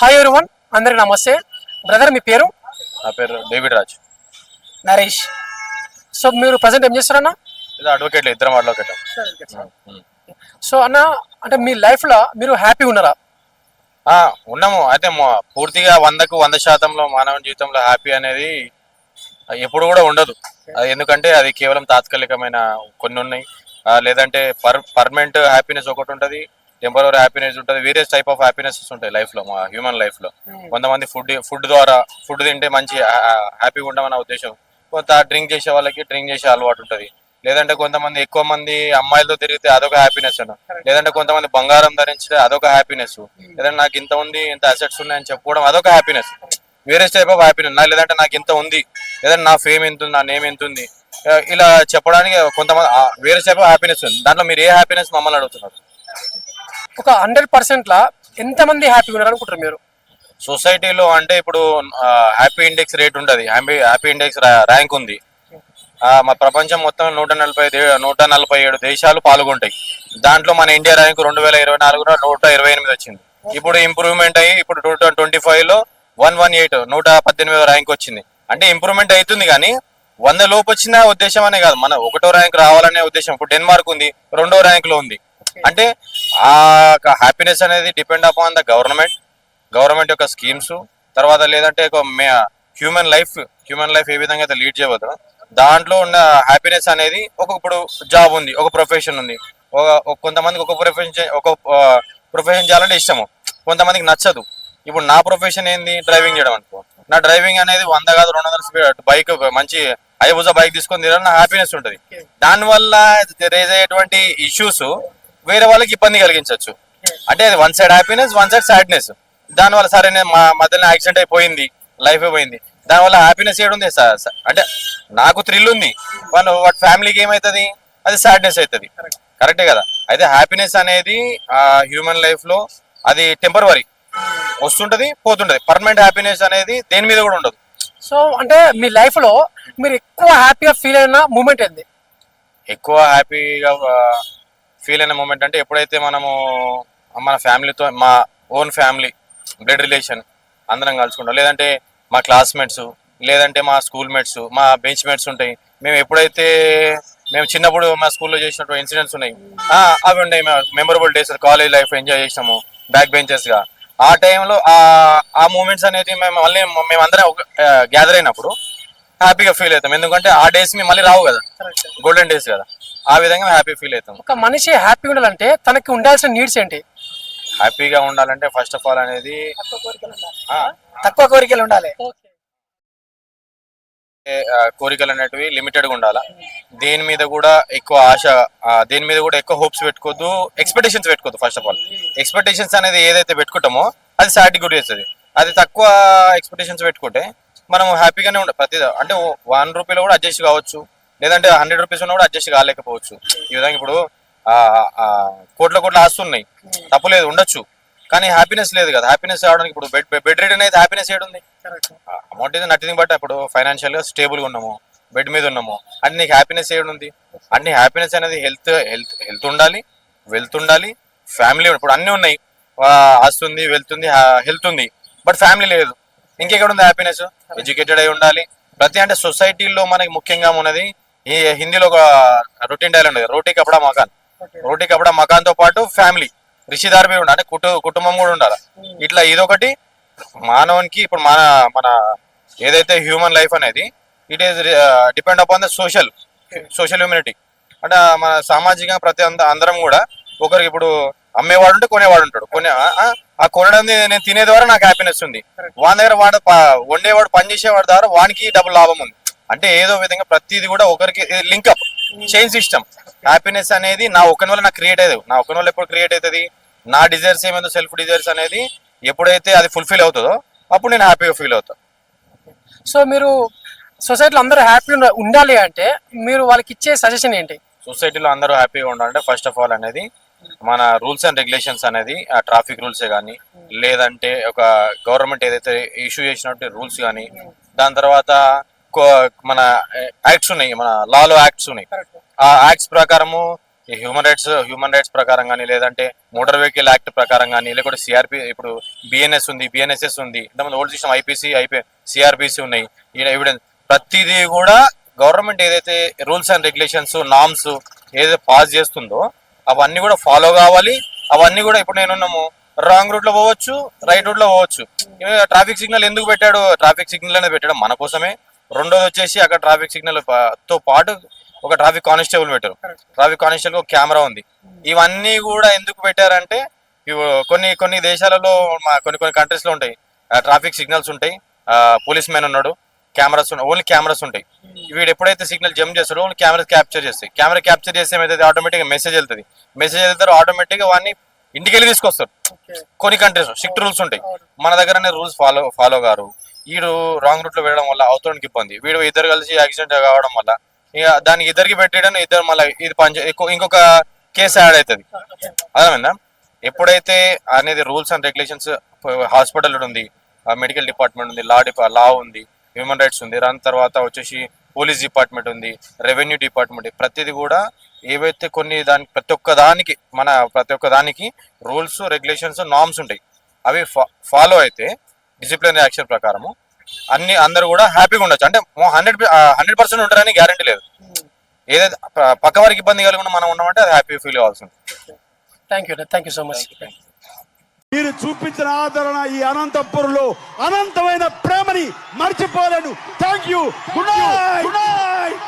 Hi everyone అందరికి నమస్తే. Brother మీ పేరు? నా పేరు డేవిడ్ రాజ్. నరేష్. సో మీరు ప్రజెంట్ ఏం చేస్తారన్నా ఇది అడ్వకేట్ ఇద్దరం అడ్వకేట్ సో అన్న అంటే మీ లైఫ్లో మీరు హ్యాపీ ఉన్నారా? ఉన్నాము. అయితే పూర్తిగా వందకు వంద శాతంలో మానవ జీవితంలో హ్యాపీ అనేది ఎప్పుడు కూడా ఉండదు. అది ఎందుకంటే అది కేవలం తాత్కాలికమైన కొన్ని ఉన్నాయి. లేదంటే పర్ పర్మనెంట్ హ్యాపీనెస్ ఒకటి ఉంటుంది. టెంపరీ హ్యాపీనెస్ ఉంటుంది. వేరియస్ టైప్ ఆఫ్ హ్యాపీనెస్ ఉంటాయి లైఫ్లో మా హ్యూమన్ లైఫ్లో. కొంతమంది ఫుడ్ ఫుడ్ ద్వారా ఫుడ్ తింటే మంచి హ్యాపీగా ఉండమన్న ఉద్దేశం. కొంత డ్రింక్ చేసే వాళ్ళకి డ్రింక్ చేసే అలవాటు ఉంటుంది. లేదంటే కొంతమంది ఎక్కువ మంది అమ్మాయిలతో తిరిగితే అదొక హ్యాపీనెస్ అను లేదంటే కొంతమంది బంగారం ధరించితే అదొక హ్యాపీనెస్ లేదంటే నాకు ఇంత ఉంది ఇంత అసెట్స్ ఉన్నాయని చెప్పుకోవడం అదొక హ్యాపీనెస్ వేరే టైప్ ఆఫ్ హ్యాపీనెస్ నా లేదంటే నాకు ఇంత ఉంది. లేదంటే నా ఫేమ్ ఎంత ఉంది నా నేమ్ ఎంత ఉంది. ఇలా చెప్పడానికి కొంతమంది వేరే టైప్ ఆఫ్ హ్యాపీనెస్ ఉంది. దాంట్లో మీరు ఏ హ్యాపీనెస్ మమ్మల్ని అడుగుతున్నారు? ఒక హండ్రెడ్ పర్సెంట్ లా ఎంత మంది హ్యాపీ ఉన్నారు అనుకుంటారు మీరు? సొసైటీలో అంటే ఇప్పుడు హ్యాపీ ఇండెక్స్ రేట్ ఉంటుంది. హ్యాపీ హ్యాపీ ఇండెక్స్ ర్యాంక్ ఉంది. ఆ, మా ప్రపంచం మొత్తం నూట నలభై నూట నలభై ఏడు దేశాలు పాల్గొంటాయి. దాంట్లో మన ఇండియా ర్యాంక్ రెండు వేల ఇరవై నాలుగులో నూట ఇరవై ఎనిమిది వచ్చింది. ఇప్పుడు ఇంప్రూవ్మెంట్ అయ్యి ఇప్పుడు టూ ట్వంటీ ఫైవ్లో వన్ వన్ ఎయిట్ నూట పద్దెనిమిదో ర్యాంక్ వచ్చింది. అంటే ఇంప్రూవ్మెంట్ అవుతుంది కానీ వంద లోపు వచ్చిన ఉద్దేశం అనే కాదు. మన ఒకటో ర్యాంక్ రావాలనే ఉద్దేశం. ఇప్పుడు డెన్మార్క్ ఉంది రెండో ర్యాంక్లో ఉంది. అంటే ఆ హ్యాపీనెస్ అనేది depend upon the government government యొక్క స్కీమ్స్ తర్వాత లేదంటే ఒక హ్యూమన్ లైఫ్ హ్యూమన్ లైఫ్ ఏ విధంగా అయితే లీడ్ చేయవద్దు దాంట్లో ఉన్న హ్యాపీనెస్ అనేది ఒక ఇప్పుడు జాబ్ ఉంది ఒక ప్రొఫెషన్ ఉంది. ఒక ఒక కొంతమందికి ఒక ప్రొఫెషన్ ఒక ప్రొఫెషన్ చేయాలంటే ఇష్టము. కొంతమందికి నచ్చదు. ఇప్పుడు నా ప్రొఫెషన్ ఏంది? డ్రైవింగ్ చేయడం అనుకో. నా డ్రైవింగ్ అనేది వంద కాదు రెండు వందల స్పీడ్ బైక్ మంచి ఐబుజ బైక్ తీసుకొని తిరగడం నా హ్యాపీనెస్ ఉంటుంది. దానివల్ల రేజ్ అయ్యేటువంటి ఇష్యూస్ వేరే వాళ్ళకి ఇబ్బంది కలిగించవచ్చు. అంటే అది one side happiness one side sadness దానివల్ల సరే నేను మా మధ్యలో యాక్సిడెంట్ అయిపోయింది లైఫ్ అయిపోయింది దానివల్ల హ్యాపీనెస్ ఏడుంది స- స- అంటే నాకు థ్రిల్ ఉంది. వాళ్ళు వాటి ఫ్యామిలీకి ఏమవుతుంది అది సాడ్నెస్ అవుతుంది కరెక్టే కదా? అయితే హ్యాపీనెస్ అనేది హ్యూమన్ లైఫ్లో అది టెంపరవరీ వస్తుంటది పోతుంటది. పర్మనెంట్ హ్యాపీనెస్ అనేది దేని మీద కూడా ఉండదు. సో అంటే మీ లైఫ్లో మీరు ఎక్కువ హ్యాపీగా ఫీల్ అయిన మూమెంట్ ఏంది? ఎక్కువ హ్యాపీగా ఫీల్ అయిన మూమెంట్ అంటే ఎప్పుడైతే మనము మన ఫ్యామిలీతో మా ఓన్ ఫ్యామిలీ బ్లడ్ రిలేషన్ అందరం కలుసుకుంటాం. లేదంటే మా క్లాస్మేట్స్ లేదంటే మా స్కూల్ మేట్స్ మా బెంచ్ మేట్స్ ఉంటాయి. మేము ఎప్పుడైతే మేము చిన్నప్పుడు మా స్కూల్లో చేసినటువంటి ఇన్సిడెంట్స్ ఉన్నాయి ఆ, అవి ఉన్నాయి. Memorable days college life enjoy చేసినాము బ్యాక్ బెంచెస్గా. ఆ టైంలో ఆ ఆ మూమెంట్స్ అనేది మేము మళ్ళీ మేమందరం గ్యాదర్ అయినప్పుడు హ్యాపీగా ఫీల్ అవుతాం. ఎందుకంటే ఆ డేస్ మళ్ళీ రావు కదా. గోల్డెన్ డేస్ కదా. ఆ విధంగా హ్యాపీ ఫీల్ అవుతాం. ఒక మనిషి హ్యాపీగా ఉండాలంటే తనకి ఉండాల్సిన నీడ్స్ ఏంటి? హ్యాపీగా ఉండాలంటే ఫస్ట్ ఆఫ్ ఆల్ అనేది తక్కువ కోరికలు ఉండాలి. ఆ, కోరికలు అనేటివి లిమిటెడ్గా ఉండాలా. దేని మీద కూడా ఎక్కువ ఆశ దేని మీద కూడా ఎక్కువ హోప్స్ పెట్టుకోవద్దు ఎక్స్పెక్టేషన్స్ పెట్టుకోవద్దు ఫస్ట్ ఆఫ్ ఆల్ ఎక్స్పెక్టేషన్స్ అనేది ఏదైతే పెట్టుకుంటామో అది సాటి గురి చేస్తుంది. అది తక్కువ ఎక్స్పెక్టేషన్స్ పెట్టుకుంటే మనం హ్యాపీగానే ఉండ ప్రతి అంటే వన్ రూపీలో కూడా అడ్జస్ట్ కావచ్చు. లేదంటే హండ్రెడ్ రూపీస్ ఉన్నా కూడా అడ్జస్ట్ కాలేకపోవచ్చు. ఈ విధంగా ఇప్పుడు కోట్ల కోట్ల ఆస్తున్నాయి తప్పులేదు ఉండొచ్చు. కానీ హ్యాపీనెస్ లేదు కదా. హ్యాపీనెస్ రావడానికి ఇప్పుడు బెడ్ బెడ్ రీడ్ అనేది హ్యాపీనెస్ ఏడుంది అమౌంట్ ఇది నథింగ్ బట్ ఇప్పుడు ఫైనాన్షియల్గా స్టేబుల్గా ఉన్నాము. బెడ్ మీద ఉన్నాము. అంటే నీకు హ్యాపీనెస్ ఏడుంది అన్ని హ్యాపీనెస్ అనేది హెల్త్ హెల్త్ హెల్త్ ఉండాలి వెల్త్ ఉండాలి ఫ్యామిలీ ఇప్పుడు అన్ని ఉన్నాయి. ఆ, ఆస్తి ఉంది వెల్త్ ఉంది హెల్త్ ఉంది. బట్ ఫ్యామిలీ లేదు. ఇంకెక్కడ ఉంది హ్యాపీనెస్ ఎడ్యుకేటెడ్ అయి ఉండాలి. ప్రతి అంటే సొసైటీలో మనకి ముఖ్యంగా ఉన్నది ఈ హిందీలో ఒక రొటీన్ డైలాగ్ ఉంది రోటీ కపడా మకాన్. రోటీ కపడా మకాన్తో పాటు ఫ్యామిలీ. రిషిదార్ మీద ఉండాలి అంటే కుటు కుటుంబం కూడా ఉండాలి. ఇట్లా ఇదొకటి. మానవునికి ఇప్పుడు మన మన ఏదైతే హ్యూమన్ లైఫ్ అనేది it is depend upon the social social humanity అంటే మన సామాజికంగా ప్రతి అంద అందరం కూడా ఒకరికి ఇప్పుడు అమ్మేవాడు ఉంటే కొనేవాడు ఉంటాడు. కొనే ఆ- కొనడం నేను తినే ద్వారా నాకు హ్యాపీనెస్ ఉంది. వాని దగ్గర వాడు వండేవాడు పని చేసేవాడు ద్వారా వానికి డబుల్ లాభం ఉంది. అంటే ఏదో విధంగా ప్రతిది కూడా ఒకరికి లింకప్ చైన్ సిస్టమ్ హ్యాపీనెస్ అనేది నా ఒకని వల్ల నాకు క్రియేట్ అయ్యేది. నా ఒకని వల్ల ఎప్పుడు క్రియేట్ అవుతుంది? నా డిజైర్స్ ఏమైందో సెల్ఫ్ డిజైర్స్ అనేది ఎప్పుడైతే అది ఫుల్ఫిల్ అవుతుందో అప్పుడు నేను హ్యాపీగా ఫీల్ అవుతాను సో మీరు సొసైటీలో అందరూ హ్యాపీ ఉండాలి అంటే మీరు వాళ్ళకి ఇచ్చే సజెషన్ ఏంటి? సొసైటీలో అందరూ హ్యాపీగా ఉండాలంటే ఫస్ట్ ఆఫ్ ఆల్ అనేది మన రూల్స్ అండ్ రెగ్యులేషన్స్ అనేది ఆ ట్రాఫిక్ రూల్సే కానీ లేదంటే ఒక గవర్నమెంట్ ఏదైతే ఇష్యూ చేసినట్టు రూల్స్ కానీ దాని తర్వాత మన యాక్ట్స్ ఉన్నాయి మన లాలో యాక్ట్స్ ఉన్నాయి. ఆ యాక్ట్స్ ప్రకారము ఈ హ్యూమన్ రైట్స్ హ్యూమన్ రైట్స్ ప్రకారం కానీ లేదంటే మోటార్ వెహికల్ యాక్ట్ ప్రకారం కానీ లేకుంటే సిఆర్పి ఇప్పుడు బిఎన్ఎస్ ఉంది బిఎన్ఎస్ఎస్ ఉంది ఇంతమంది old system IPC IP CRPC ఉన్నాయి. ఎవిడెన్స్ ప్రతిదీ కూడా గవర్నమెంట్ ఏదైతే రూల్స్ అండ్ రెగ్యులేషన్స్ నామ్స్ ఏదైతే పాస్ చేస్తుందో అవన్నీ కూడా ఫాలో కావాలి. అవన్నీ కూడా ఇప్పుడు నేనున్నాము రాంగ్ రూట్లో పోవచ్చు రైట్ రూట్లో పోవచ్చు ట్రాఫిక్ సిగ్నల్ ఎందుకు పెట్టాడు? ట్రాఫిక్ సిగ్నల్ అనేది పెట్టాడు మన కోసమే. రెండోది వచ్చేసి అక్కడ ట్రాఫిక్ సిగ్నల్తో పాటు ఒక ట్రాఫిక్ కానిస్టేబుల్ పెట్టారు. ట్రాఫిక్ కానిస్టేబుల్ ఒక కెమెరా ఉంది. ఇవన్నీ కూడా ఎందుకు పెట్టారంటే కొన్ని కొన్ని దేశాలలో మా కొన్ని కొన్ని కంట్రీస్లో ఉంటాయి. ట్రాఫిక్ సిగ్నల్స్ ఉంటాయి. పోలీస్ మ్యాన్ ఉన్నాడు కెమెరాస్ ఉన్నాయి ఓన్లీ కెమెరాస్ ఉంటాయి. వీడు ఎప్పుడైతే సిగ్నల్ జంప్ చేస్తాడో ఓన్లీ కెమెరా క్యాప్చర్ చేస్తాయి. కెమెరా క్యాప్చర్ చేస్తే ఏమైతే ఆటోమేటిక్ మెసేజ్ వెళ్తుంది. మెసేజ్ వెళ్తారు ఆటోమేటిక్గా వాడిని ఇంటికి వెళ్ళి తీసుకొస్తారు కొన్ని కంట్రీస్ స్ట్రిక్ట్ రూల్స్ ఉంటాయి. మన దగ్గరనే రూల్స్ ఫాలో ఫాలో గారు. వీడు రాంగ్ రూట్లో వెళ్ళడం వల్ల అవతలకి ఇబ్బంది. వీడు ఇద్దరు కలిసి యాక్సిడెంట్ కావడం వల్ల. ఇక దానికి ఇద్దరికి పెట్టేయడం ఇద్దరు మళ్ళీ ఇది పంచ ఇంకొక కేసు యాడ్ అవుతుంది. అర్థమైందా? ఎప్పుడైతే అనేది రూల్స్ అండ్ రెగ్యులేషన్స్ హాస్పిటల్ ఉంది మెడికల్ డిపార్ట్మెంట్ ఉంది లా డిపా లా ఉంది హ్యూమన్ రైట్స్ ఉంది దాని తర్వాత వచ్చేసి పోలీస్ డిపార్ట్మెంట్ ఉంది రెవెన్యూ డిపార్ట్మెంట్ ప్రతిది కూడా ఏవైతే కొన్ని దాని ప్రతి ఒక్క దానికి మన ప్రతి ఒక్క దానికి రూల్స్ రెగ్యులేషన్స్ నామ్స్ ఉంటాయి. అవి ఫాలో అయితే డిసిప్లినరీ యాక్షన్ ప్రకారము అన్ని అందరూ కూడా హ్యాపీగా ఉండొచ్చు. అంటే హండ్రెడ్ హండ్రెడ్ పర్సెంట్ ఉంటారని గ్యారంటీ లేదు. ఏదైతే పక్క వారికి ఇబ్బంది కలుగుకుండా మనం ఉన్నామంటే అది హ్యాపీ ఫీల్ కావాల్సింది thank you thank you so much మీరు చూపించిన ఆదరణ ఈ అనంతపురంలో అనంతమైన ప్రేమని మర్చిపోలేను. Thank you good night good night